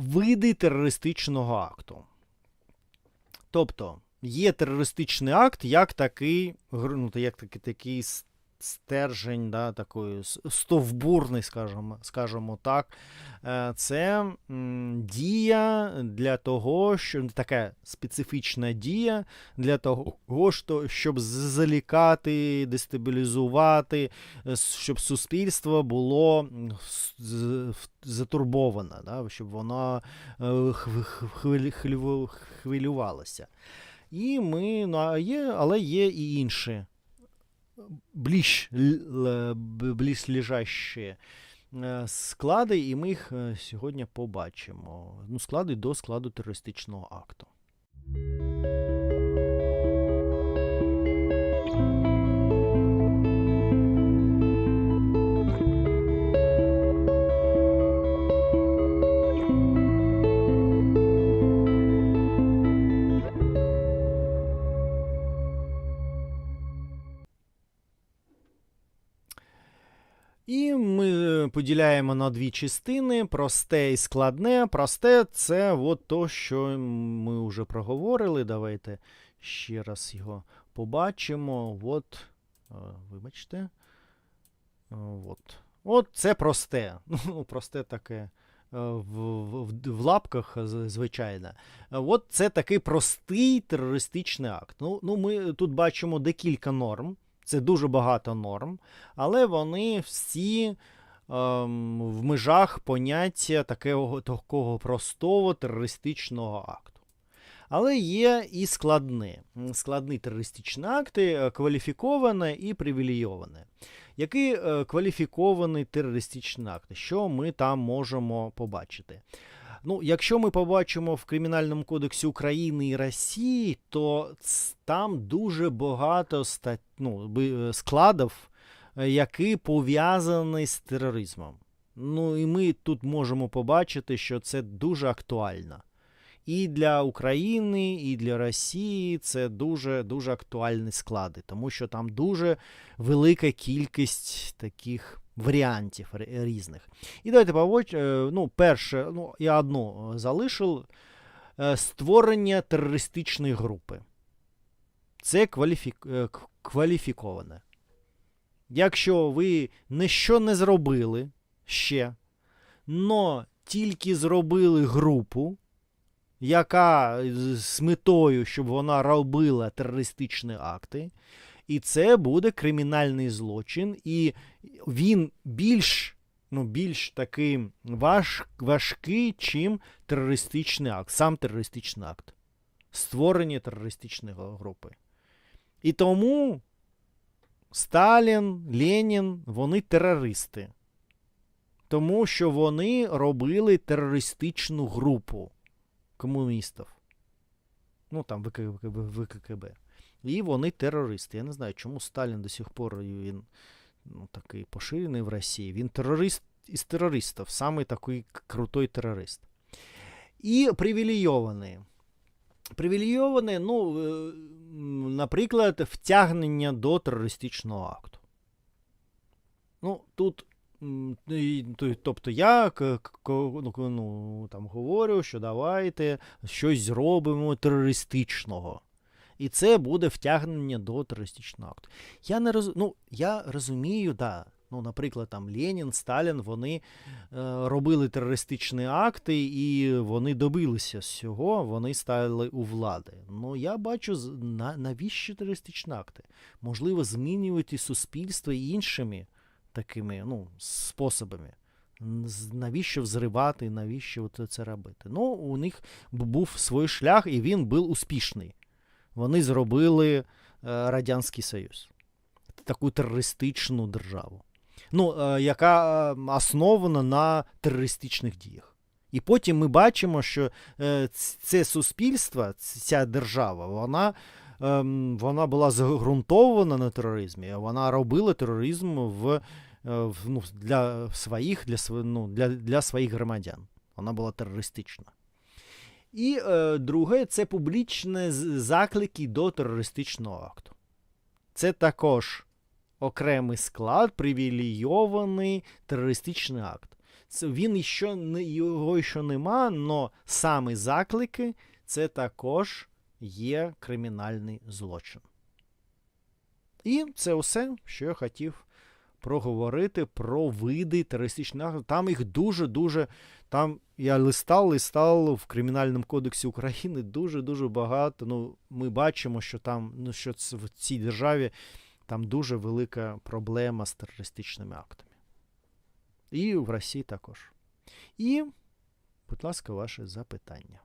види терористичного акту. Тобто, є терористичний акт як такий, ну, як такий, такий стержень, да, такої стовбурний, скажімо, скажімо так. Е, Це дія для того, що така специфічна дія для того, що, щоб залікати, дестабілізувати, е, щоб суспільство було затурбоване, да, щоб воно е, хв- хв- хвилю- хвилю- хвилювалося. І ми, ну, а є, але є і інші ближче, ближче лежащі е, склади, і ми їх е, сьогодні побачимо. Ну, склади до складу терористичного акту. І ми е, поділяємо на дві частини: просте і складне. Просте це от то, що ми вже проговорили. Давайте ще раз його побачимо. От, е, вибачте. Е, От. От це просте. Ну, просте таке. В, в, в лапках, звичайно. От це такий простий терористичний акт. Ну, ну, ми тут бачимо декілька норм. Це дуже багато норм, але вони всі ем, в межах поняття такого, такого простого терористичного акту. Але є і складні. Складні терористичні акти, е, кваліфіковане і привілейоване. Який е, кваліфікований терористичний акт? Що ми там можемо побачити? Ну, якщо ми побачимо в Кримінальному кодексі України і Росії, то там дуже багато стат... ну, е, складів, е, які пов'язані з тероризмом. Ну і ми тут можемо побачити, що це дуже актуально. І для України, і для Росії це дуже дуже актуальні склади, тому що там дуже велика кількість таких варіантів різних. І давайте побач, е, ну, перше, ну, я одну е, залишив е, створення терористичної групи. Це кваліфік... кваліфіковане. Якщо ви ніщо не зробили ще, но тільки зробили групу, яка з метою, щоб вона робила терористичні акти, і це буде кримінальний злочин, і він більш, ну, більш такий важ, важкий, чим терористичний акт, сам терористичний акт. Створення терористичної групи. І тому Сталін, Ленін, вони терористи. Тому що вони робили терористичну групу комуністів. Ну, там ВКБ. І вони терористи. Я не знаю, чому Сталін до сих пор він ну, такий поширений в Росії. Він терорист із терористів, самий такий крутой терорист. І привілейований. Привілейований, ну, е, наприклад, втягнення до терористичного акту. Ну, тут. Тобто я ну, ну, там, говорю, що давайте щось зробимо терористичного. І це буде втягнення до терористичного акту. Я не роз... ну, я розумію, да. Ну, наприклад, там Ленін, Сталін, вони е, робили терористичні акти, і вони добилися цього, вони стали у влади. Ну, я бачу, на, навіщо терористичні акти? Можливо, змінювати суспільство іншими такими ну, способами. Навіщо взривати, навіщо це робити? Ну, у них був свій шлях, і він був успішний. Вони зробили е, Радянський Союз, таку терористичну державу, ну, е, яка е, основана на терористичних діях. І потім ми бачимо, що це суспільство, ця держава, вона, ем, вона була загрунтована на тероризмі, вона робила тероризм в, в, ну, для, своїх, для, ну, для, для своїх громадян. Вона була терористична. І е, друге, це публічні заклики до терористичного акту. Це також окремий склад, привілейований терористичний акт. Це він іще не його ще нема, але саме заклики це також є кримінальний злочин. І це все, що я хотів проговорити про види терористичних актів. Там їх дуже-дуже. Там я листав, листав в Кримінальному кодексі України дуже-дуже багато. Ну, ми бачимо, що там, ну, що це в цій державі там дуже велика проблема з терористичними актами. І в Росії також. І, будь ласка, ваше запитання.